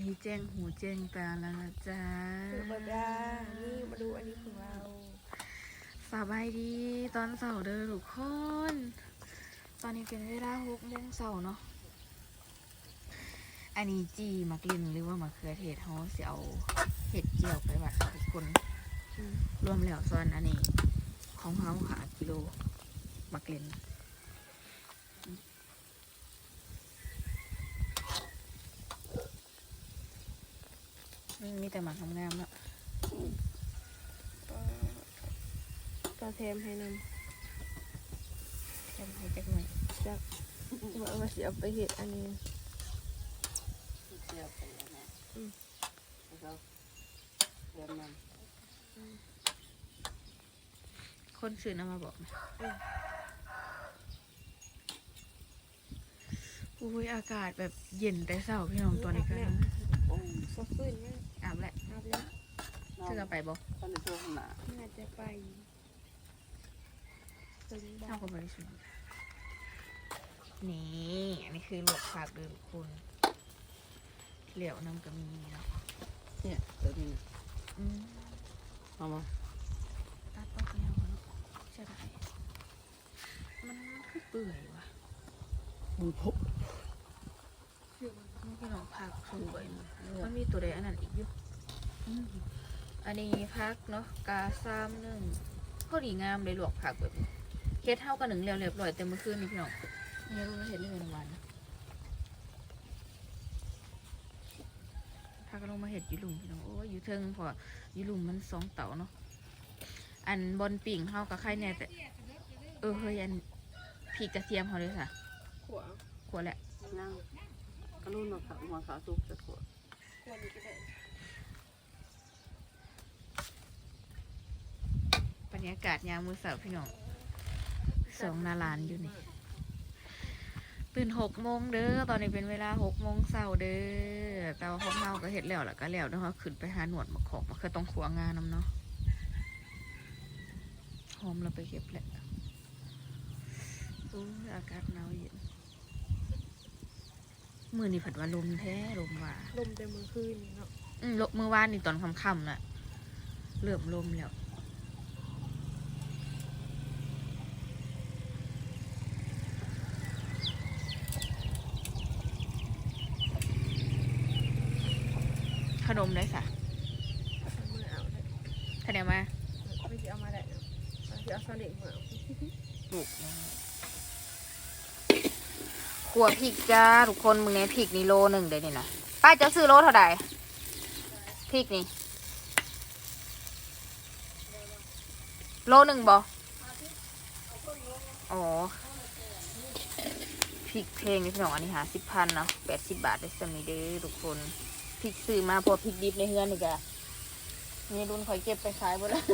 นี้แจ้งหูแจ้งตาแล้วนะจ๊ะธรรมดานี่มาดูอันนี้ของเราสบายดีตอนเสาร์เด้อทุกคน ตอนนี้เป็นเวลาหกโมงเสาร์เนาะ อันนี้จีมักลินหรือว่ามะเขือเทศเขาสิเอาเห็ดเจียวไปวัดค่ะทุกคนอืมรวมแล้วส่วนอันนี้ ของเขาหากิโลมักลิน มันมีแต่หมักงามๆเนาะก็แถมให้นแค่ให้จักหน่อยำจากว่าว่าสิเอาไปเห็ดอันนี้เจียวไปแล้วนะอืมแล้วก็เรียนมันคนซื้อน้ำมาบอกนะอุ้ยอากาศแบบเย็นแต่เช้าพี่น้องตัวนี้ก็โอ้ยสดชื่นมาก อาบแหละอาบแล้วน้องซื้อไปบอกตอนในช่วงหนาน่าจะไปถึงบ้าเท่านกับบริสุทธิ์นี่ อันนี้คือหลวกผักเดิมคุณเหลียวน้ำก็มีเนาะเนี่ยเดี๋ยวนี้อืมเอามาตัดต้นแนวเนาะใช่ไหมมันคือเปื่อยวะมึงพบนี่ พี่น้องผักสวยเนอะมันมีตัวใดอันนั้นอีกอยู่อืมอันนี้พักเนาะกาซ้ำหนึ่งพอดีงามเลยลวกผักแบบนี้เฮ็ดเท่ากันหนึ่งเรียวเรียบร้อยแต่เมื่อคืนนี่พี่น้องไม่รู้ว่าเฮ็ดเรื่องวันนะถ้าก็ลงมาเฮ็ดอยูหลุมพี่น้องโอ้ยอยู่เทิงเพออยู่หลุมมันสองเต่าเนาะอันบอลปิ่งเฮากับไข่เนี่ยแต่เออเฮ้ยอันพริกกระเทียมเขาเลยค่ะขวาขวดแหละนั่ง กระลุ่นหมาขาหัวขาสุกจะขวดขวานี้ก็ได้บรรยากาศยามมือเสาร์พี่น้องสองนาลานอยู่นี่ ตื่นหกโมงเด้อ ตอนนี้เป็นเวลาหกโมงเช้าเด้อแต่ว่าพวกเฮาก็เห็ดแล้วล่ะก็แล้วเนาะขึ้นไปหาหนวดมาขอกมาคือต้องขัวงานน้ำเนาะหอมเราไปเก็บแหละอู้อากาศหนาวเย็น มือนี่ผัดว่าลมแท้ลมว่าลมแต่มือคืนนี่เนาะอืมลมเมื่อวานนี่ตอนค่ำๆน่ะเริ่มลมแล้วขนมได้สะ เอามือเอาได้ คะแนนมา ไม่ใช่เอามาได้เนาะเอาสิเอาซอเด็กมือเอา ลูกขั วพริกจ้าทุกคนมึงเนี่ยพริกนี่โลหนึ่งเดี๋ยวนี่นะป้าจะซื้อโลเท่าไหร่พริกนี่ โลหนึ่งบออ๋อพริกเพลงนี่พี่น้องอันนี้หาสิบพันเนาะแปดสิบบาทได้สมีเด้อทุกคนพริกซื้อมาพอพริกดิบในเฮือนนี่กะมีรุ่นคอยเก็บไปขายหมดแล้ว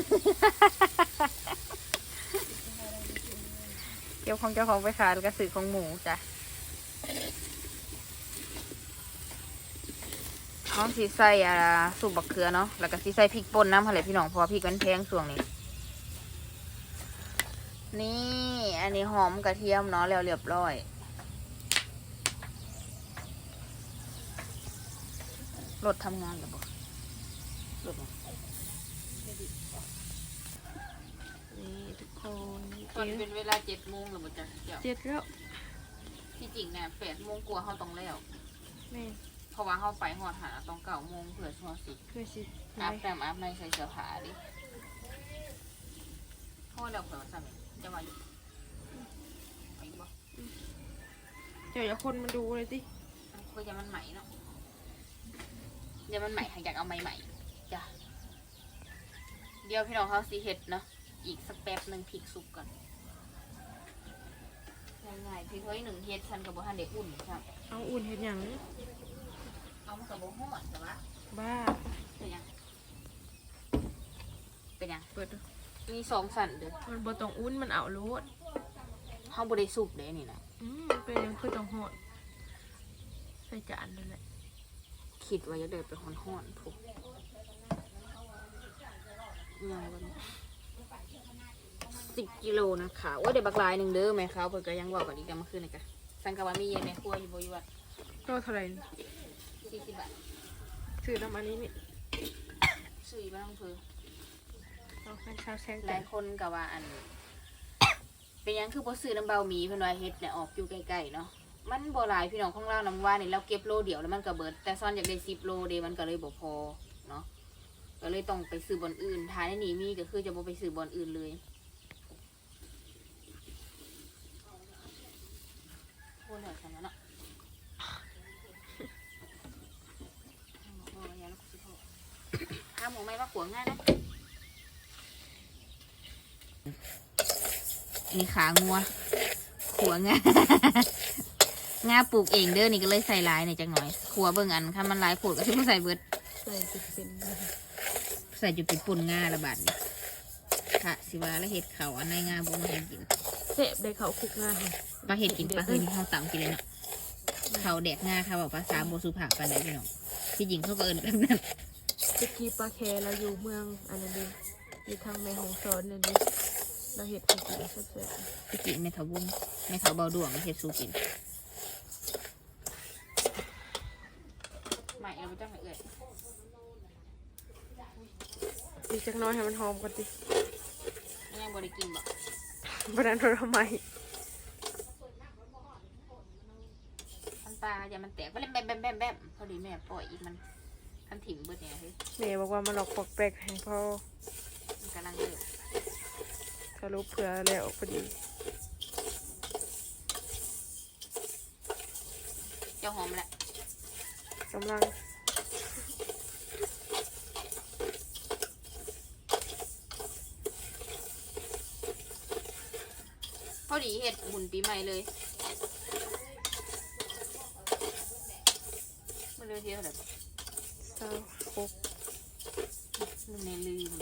เก็บของเจ้าของไปขายแล้วก็ซื้อของหมูจ้ะ ห้องสีใส่อ่าสูบบักเขือเนาะ แล้วก็สีใส่พริกป่นน้ำอะไรพี่น้อง เพราะว่าพริกมันแพงส่วงนี้ นี่ อันนี้หอมกระเทียมเนาะแล้วเรียบร้อย รถทำงานหรือเปล่ารถมานี่ทุกคนตอนเป็นเวลาเจ็ดโมงหรือมันจะเจียวเจ็ดแล้ว ที่จริงเนี่ยแปดโมงกว่าเขาต้องแล้ว แม่ เพราะว่าเขาไปหอดหาต้องเก้าโมงเผื่อชัวสิเพื่อสิอาบน้ำอาบในใส่เสื้อผ้าดิเพราะว่าเราเผื่อสั่งจะมาอยู่ไปบ่เดี๋ยวอย่าคนมาดูเลยสิคุยจะมันใหม่เนาะเดี๋ยวมันใหม่อยากเอาใหม่ๆจ้ะเดี๋ยวพี่น้องเขาสีเห็ดเนาะอีกสักแป๊บหนึ่งพริกสุกก่อนง่ายๆพี่เฮ้ยหนึ่งเฮ็ดฉันกับบัทันเด็กอุ่นครับเอาอุ่นเห็ดหยัง เอามากับบัห้อนแต่ว่าบ้า เป็นยังเป็นยังเปิดดูมีสองสันเด้อมันบ่ต้องอุ่นมันเอาโลดเขาบริสุกเด้นี่นะอืมมันเป็นยังคือต้องหอดใส่จานนั่นแหละคิดว่าจะเดินไปห้อนห้อนๆถูกยังวันสิบกิโลนะคะว่าเดี๋ยวบักลายหนึ่งเด้อแม่เขาเปิดก็ยังบอกกันอีกกันเมื่อคืนนี่กะสังกะว่ามีเย็นในครัวอยู่บ่อยู่วัดก็เท่าไหร่ สี่สิบบาทซื้อน้ำอันนี้นี่ซื้อบ้างเพื่อเอาแฟนชาวแซงหแต่ลายคนก็ว่าอัน เป็นหยังคือบ่ซื้อน้ำเบาหมีเพิ่นว่าเฮ็ดเนี่ยออกอยู่ใกล้ๆเนาะมันบ่หลายพี่น้องของเราน้ำว่านี่เราเก็บโลเดียวแล้วมันก็เบิด แต่ซ่อนอยากได้10โลเดมันก็เลยบ่พอเนาะก็เลยต้องไปซื้อบอนอื่นทานในนี้มีก็คือจะบ่ไปซื้อบอนอื่นเลยโอ้ยเหนื่อยจังแล้วเนาะโอ้ยอย่าแล้วกูสิโทษ ห้ามหมูไม่มาขวงง่ายนะอันนี้ขางัวขัวงางาปลูกเองเด้อนี่ก็เลยใส่หลายหน่อยจังหน่อยขัวเบิ่งอันคันมันหลายโผดก็ที่ใส่เบิดใส่เป็นเป็นใส่จุดเป็นปุ่นงาละบาดนี่ค่ะสิว่าแล้วเห็ดเขาอันในงาบุมาให้กินเสพได้เขาคุกง่ายปลาเห็ดกินปลาเฮ้ยนี่เขาต่ำกินเลยเนาะเขาแดกงาเขาบอกภาษาโบสุภาพปานใดพี่น้องที่จริงเขาก็เอินแบบนั้น ตะกี้ปลาแคเราอยู่เมืองอันนั้นเองอยู่ทางแม่ของสอนนั่นเองเราเห็ดให้กินแซ่บที่จริงแม่เถาบุ้งแม่เถาเบาดวงเห็ดสูกินใหม่เราไม่ต้องให้เอ่ยๆอีกจักหน้อยให้มันหอมก่อนติยังบริกินบ่บันนั้นเราทำไมทันตาอย่ามันแตกไปเล่นแบมแบมแบมแบมพอดีแม่ปล่อยอีกมัน ทันถิ่มเบิดเนี่ยเฮ้ยแม่บอกว่ามันออกปอกแปลกให้พอมันกำลังเลิกสรุปเผื่อแล้วพอดีเจ้าหอมแหละกำลังพอดีเห็ดบุญปีใหม่เลยมันเลยเที่ยวแบบ เศร้าคกมันในลืม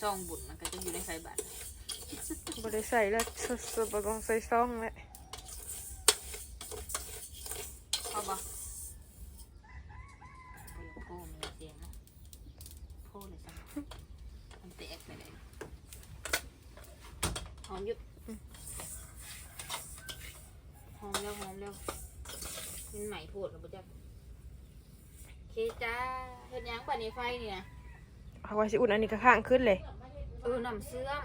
ซองบุญมันก็จะอยู่ในใส่บัตรบ่ได้ใส่แล้วสดๆบ่ต้องใส่ซองแล้วพอปะโอ้มันเสียงนะโพเลยจ้ะมันแตกไปเลยหอมอยุบหอมเร็วหอมเร็วมันใหม่ โพดหรือปะจ๊ะโอเคจ้าเห็นยังป่ะในไฟนี่นะเอาไว้สิอุ่นอันนี้ก็ข้างขึ้นเลย เออน้ำเสื่อม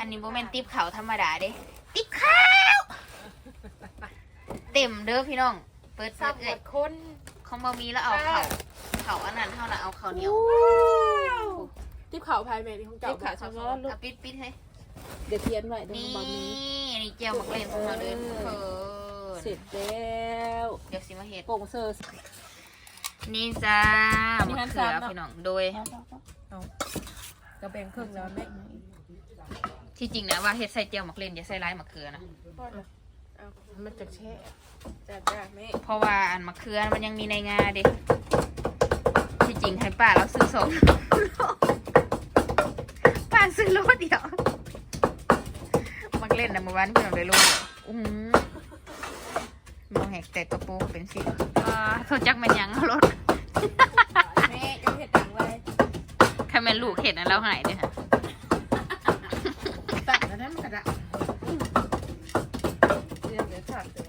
อันนี้โมเมนติบเขาวธรรมดาเด้ ติบข้าวเต็มเด้อพี่น้อง เปิดเปิดเอ้ยคนของบะมีแล้วเอาเขาเขาอันนั้นเท่านั้นเอาเขาวเหนียวทิปขาวภายแม่นี่ของเก่าทิปขาวเฉพาะลูกเอาปิดปิดให้เดี๋ยวเทียนไว้เดี๋ยวนี่บะหมี่นี่ เจียวมักเล่นของเราเด้อเพิ่เสร็นจแล้วเดี๋ยวสิมาเฮ็ด โป่งเซอร์ นี่จ้าอันนี้มะหั่นเขือซ้ำเนาะพี่น้องโดยเอากระแบงครึ่งแล้วแม่ที่จริงนะว่าเฮ็ดใส่เจียวมักเล่นอย่าใส่ร้ายมะเขือนะ เอามันจะแช่จ้าจ้าแม่เพราะว่าอันมะเขือมันยังมีในงาเด็กที่จริงให้ป้าเราซื้อสองป้าซื้อโลเดียวมักเล่นนะเมื่อวานพี่น้องได้โลเดียวอุ้งมองแหกแต่กระโปรงเป็นสิอ่าโทษจักแมันหยังเอารถแม่จะเห็ดตังไว้แค่แม่นลูกเห็นนะเราหายเลยค่ะตักแล้วนั่นกระดาษเรียนเดี๋ยวขาดตัว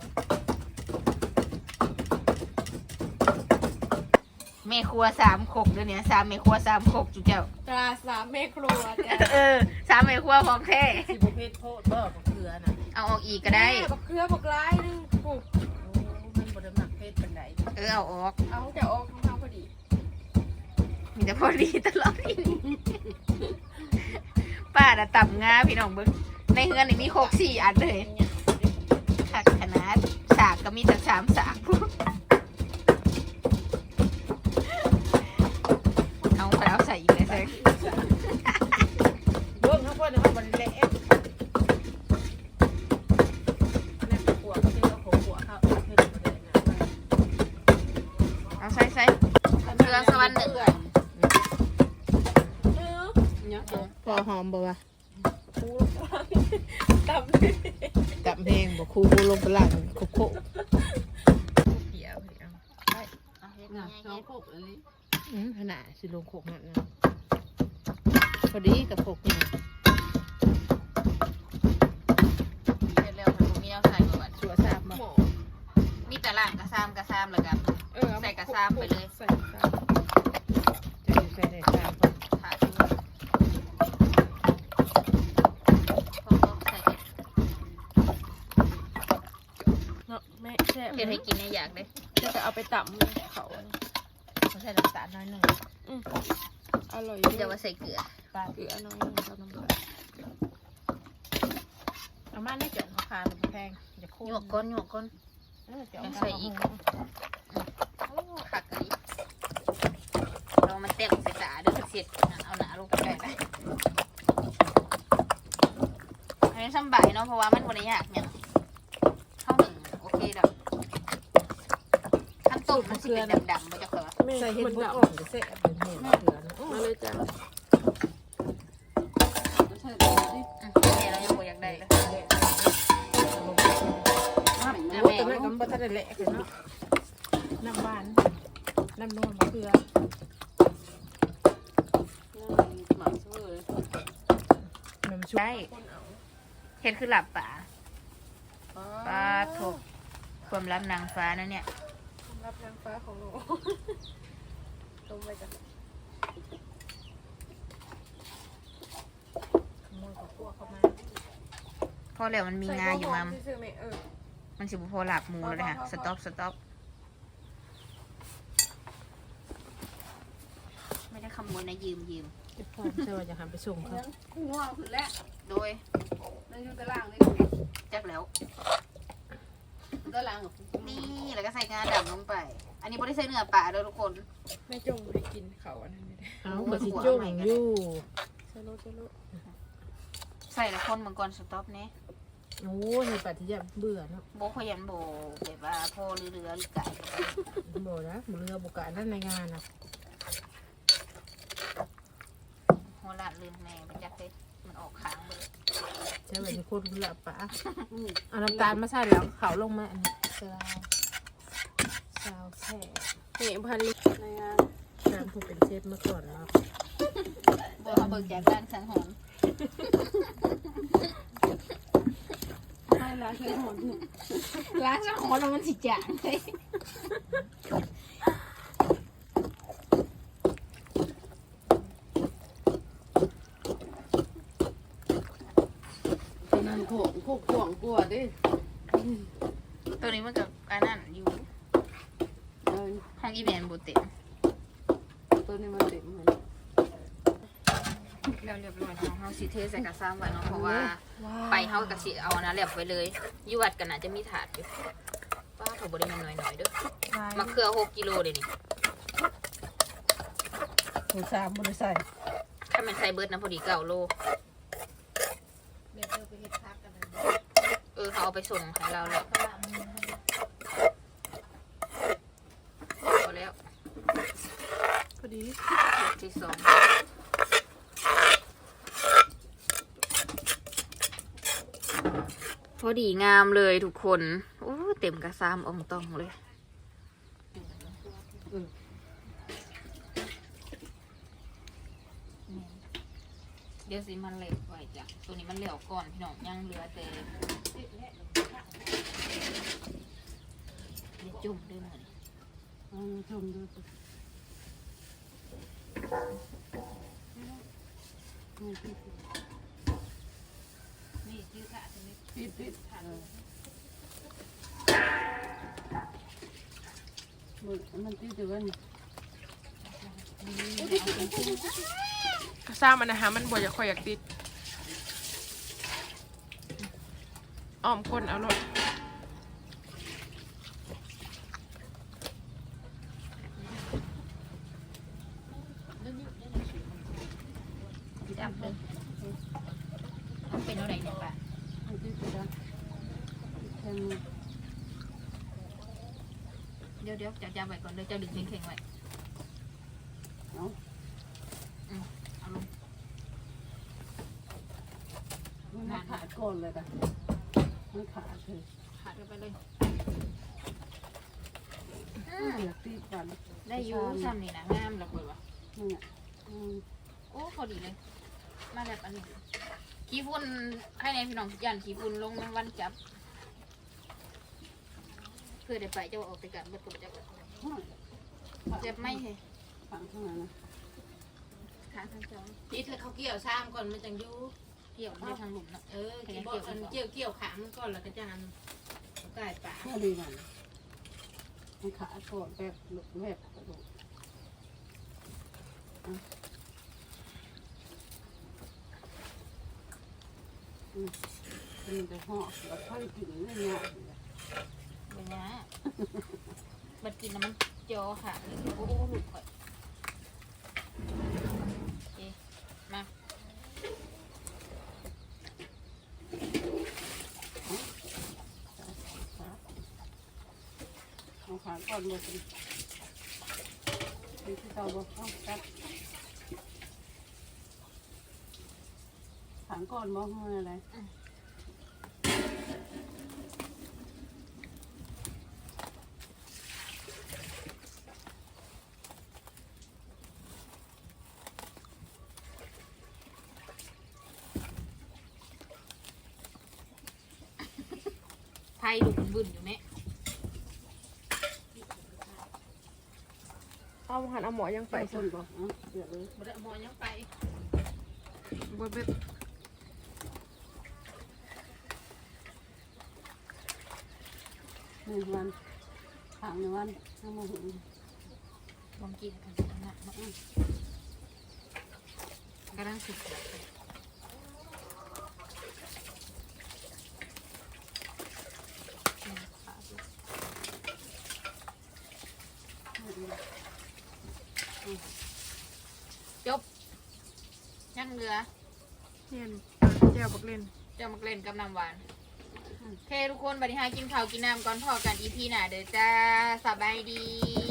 แม่ครัวสามขกเดี๋ยวนี้สามแม่ครัวสามขกจุเจ้าตราสามแม่ครัวจ้าเออสามแม่ครัวของแท้สิบุเพศโพดบ่กับเก ลือน่ะเอาออกอีกก็ได้ แม่บักเครือบักลายนึงปลูกโอ้มันบ่ได้หมักเพศปานใดเออเอาออก เอาแต่ออกของเขาพอดีมีแต่พอดีตลอดอีนี่ป้าน่ะต่ำงาพี่น้องเบิ้งในเฮือนนี่มีโคกสี่อันเลย ขักขนาดสากก็มีแต่สามสาก วันหนึ่งพอหอมบ่วะตับตับแพลงบอกคูคูลงไปหลังโคโค่เขียวเขียวไปน่ะสองโคกอะไรอืมขนาดสิลงโคกนั่นนะพอดีกับโคกนี่มีแต่ล่างกระซามกระซามแล้วกันใส่กระซามไปเลยใส่กะซาม ดี๋ยวให้กินให้อยากเลยจะจะเอาไปต่ำเขาเขาใส่น้ำตาลน้อยหนึ่งอร่อยเดี๋ยวว่าใส่เกลือปลาเกลือน้อยกับน้ำตาลเอามาได้เจาะราคาหรือแพงจะคู่หยวกก้นหยวกก้นเออเจาะใส่อีกโอ้ขักกันอีกเรามันเต็มใส่ตาเด้อเสร็จเอาหนาลงไปใกล้ไปอันนี้สำบายเนาะเพราะว่ามันบริยากเนี่ยเข้าหนึ่งโอเคดอกขั้นต้มมัน สิเป็นดำๆมันจะเขือแม่ใส่เห็ดมันบุกดับอ่อนจะเสะเป็นเห็ดเกลือนะมาเลยจ้ะำใส่ตัวนี้อืมเนี่ยเรายังบ่อยากได้เลยโอ้แต่แม่ก็บ่ทันได้แหละกันเนาะน้ำหวานน้ำนวลมะเขือหมักเสมอน้ำชุบได้เห็นคือหลับป่าปลาทกความลับนางฟ้านะเนี่ย รับนางฟ้าของหนูต้มไปจ้ะขโมยกับพวกเข้ามาพอแล้วมันมีงาอยู่มัมซื้อไหมเออมันสิบุพอหลับหมูแล้วเลยค่ะพอพอพอสต็อปสต็อปไม่ได้ขโมยนะยืมยืมเจะพ่อใช่ว่าจะหันไปส่งเขา ง่วงขึ้นแล้ว โดย นั่นอยู่ตารางเลย จักแล้ว ตารางกับ นี่แล้วก็ใส่งาดำลงไป อันนี้ไม่ได้ใส่เนื้อปลาด้วยทุกคน แม่จงให้กินเขาอันนั้นไม่ได้เอาก็สิจุ่มอยู่ใช่รถใช่รถใส่แล้วคนมังกรสต็อปเนี่ยโอ้ยปัจจัยเบื่อเนาะโบขยันโบแบบว่าพอเรือเรือหรือไก่บ่นะบ่เรือบ่กะนั่นในงานน่ะหัวละเรือนแม่ไปจักเลยมันออกค้างไปเลยใช่ว่าสิคนละปะเอาน้ำตาลมาใส่แล้วเขาลงมาอันนี้ซาวซาวแท้ นี่พันลิตรในงานตามผู้เป็นเชฟมาก่อนเนาะโบเขาเบิกจากด้านสังหรณ์ให้ร้านเคยหอนร้านสังหรณ์แล้วมันสิจางเลยตอนนั้นโขกโขกขวงกลัวดิ ตัวนี้มันกับอันนั้นอยู่ เออ ห้องอีแมนโบเต็มตัวนี้มันเต็มเลยแล้วเรียบร้อยของเฮาสิเทใส่กระซ้ำไว้เนาะเพราะว่า ไปเฮากะสิเอาอันนะแลบไว้เลยอยู่วัดกันน่าจะมีถาดอยู่ป้าเขาบริมันหน่อยๆเด้อมะเขือหกกิโลเดี๋ยวนี้ผู้สามบ่ได้ใส่ถ้ามันใส่เบิร์ดนะพอดีเก้าโลเดี๋ยวไปเฮ็ดพักกันเออเขาเอาไปส่งให้เราแล้วพอแล้ว พอ ดีเดือนที่สองพอดีงามเลยทุกคนโอ้เต็มกระซ้ำอองตองเลยเดี๋ยวสิมันเหลวไว้จ้ะ ตัวนี้มันเหลวก่อนพี่น้องยังเหลือแต่เดี๋ยวจุ่มด้วยหน่อยเอามาชมดูสิ นี่ติดนี่ชื่อค่ะตัวนี้ติดติดเออมันมันติดอยู่ว่านี่ซ้ำมันนะคะมันบวจะคอยอยากติดอ้อมคนเอารถ จับเลย มันเป็นอะไรเนี่ยป่ะมันติดอยู่นะแค่นี้เดี๋ยวเดี๋ยวจับจับไว้ก่อนเดี๋ยวจะดึงเข่งๆไว้เอาเอาลงมันขาดก่อนเลยกันมันขาดเลยขาดกันไปเลยอยากติดกันได้อยูซ้ำนี่นะงามแล้วคุยวะนี่อะอืมโอ้พอดีเลย มาแบบอันนี้ ขี้ฝุ่นให้ในพี่น้องยันขี้ฝุ่นลงในวันจับ เพื่อได้ไปเจ้าออกไปกันเบิดตัวจับเจ็บไหมเหรอฝั่งข้างหลังนะขาข้างจอยติดแล้วเขาเกี่ยวซ้ำก่อนมันจังอยู่เกี่ยวในทางหลุมเนาะเออกี่บอกมันเกี่ยวเกี่ยวขามันก่อนแล้วก็จานไก่ป่าก็ดีมันมันขาโกรธแบบหลุดแบบกระดูก มันจะห่อแล้วค่อยกินเนี่ยเนี่ยเป็นไงมันกินแล้วมันจอค่ะโอ้โหหลุดก่อนโอเคมาเอาขาก่อนหมดเลยที่เตาบอกต้องกัด ขังก่อนบอกมันอะไรไทยหลุมบึนอยู่ไหมเอาหันเอาหมอยังไปไปสิคนบอกอะเดี๋ยวเลยบ่ได้เอาหมอยังไปบ่เบ็ด นึ่งวันขังหนึ่งวันทั้งหมดลองกินกันนะกำลังสุกจบยังเหลือเนียนแก้วบักเล่นเจะมาเล่นกับน้ำหวาน โอเคทุกคนบัดนี้หากินข้าวกินน้ำก่อนพอกันอีพีหน่าเด้อจ้าสบายดี